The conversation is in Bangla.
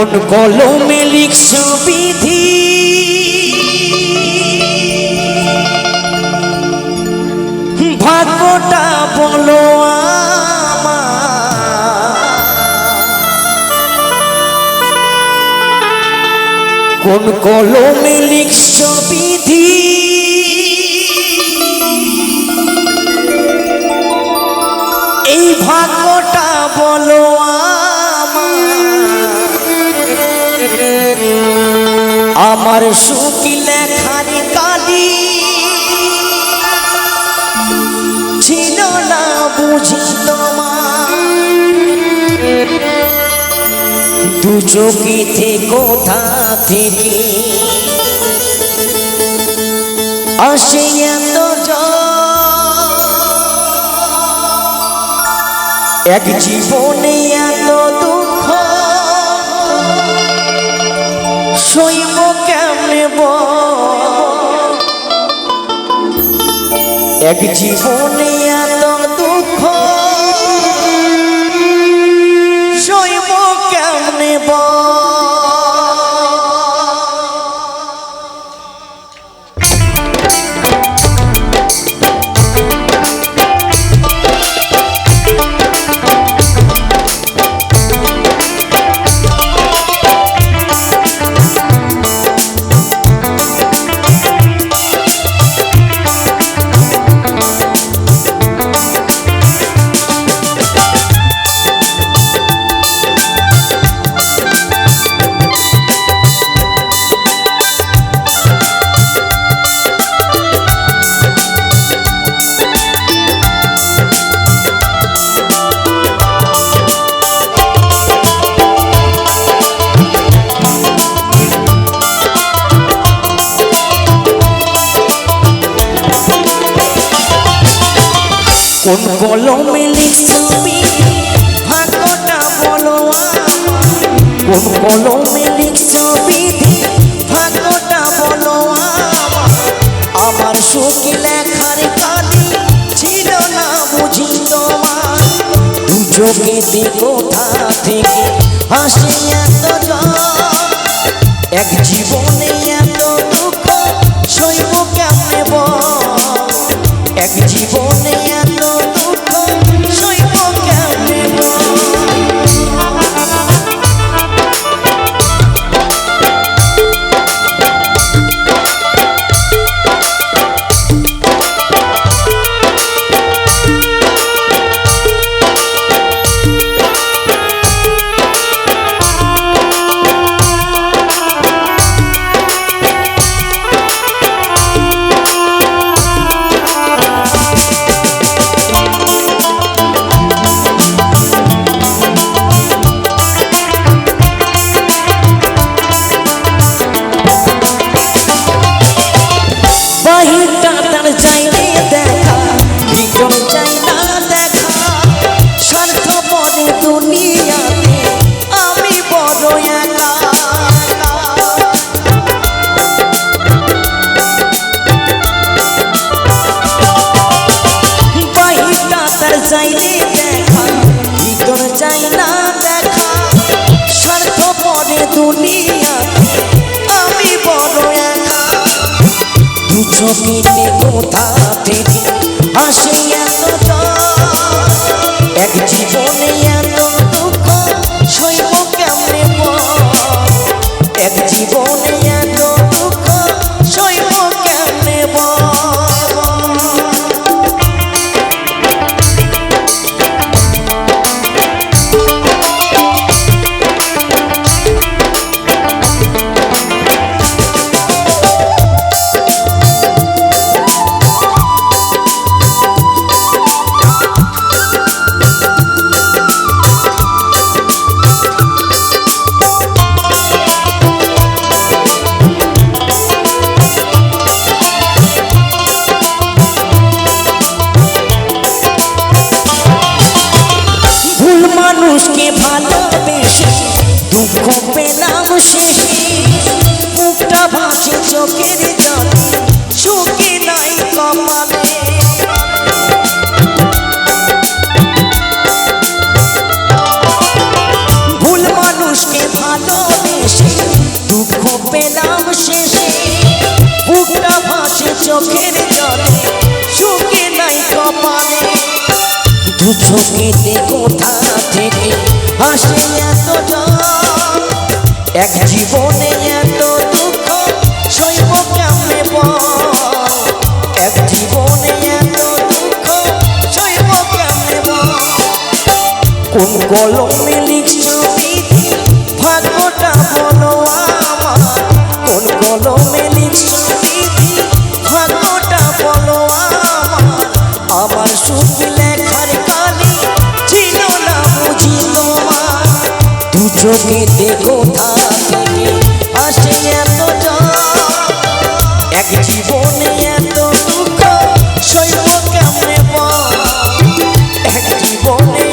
কোন কলমে লিখছ বিধি। ভাগ্যটা বলো। কোন কলমে লিখছ বিধি? এই ভাগ্যটা বলো আমার। আমার সুখ লেখার কালি ছিল না বুঝি দু চোখেতে কোথা থেকে আসে এত এক জীবনে এক জীবনে কোন কলমে লিখছবি ভাগ্যটা বলো। কোন কলমে লিখছবি ভাগ্যটা বলো আমার। সুখ লেখার কালি ছিল না বুঝি তোমার দু চোখেতে কোথা থেকে হাসি এত এক জীবনে চোখেতে কোথা থেকে হাসি খোপে নাম সে মুখটা ভাসে, চোখের জলে সুখে নাই কপালে। ভুল মানুষকে ভালোবেসে দুঃখ পেলাম শেষে, মুখটা ভাসে, চোখের জলে, সুখে নাই কপালে। দু চোখেতে কোথা থেকে হাসে এক জীবনে এত দুঃখ সইব কেমনে এক জীবনে এত দুঃখ সইব কেমনে কোন কলম জমিতে দেখো আসে এত এক জীবনে এত দুঃখ সৈব বল? এক জীবনে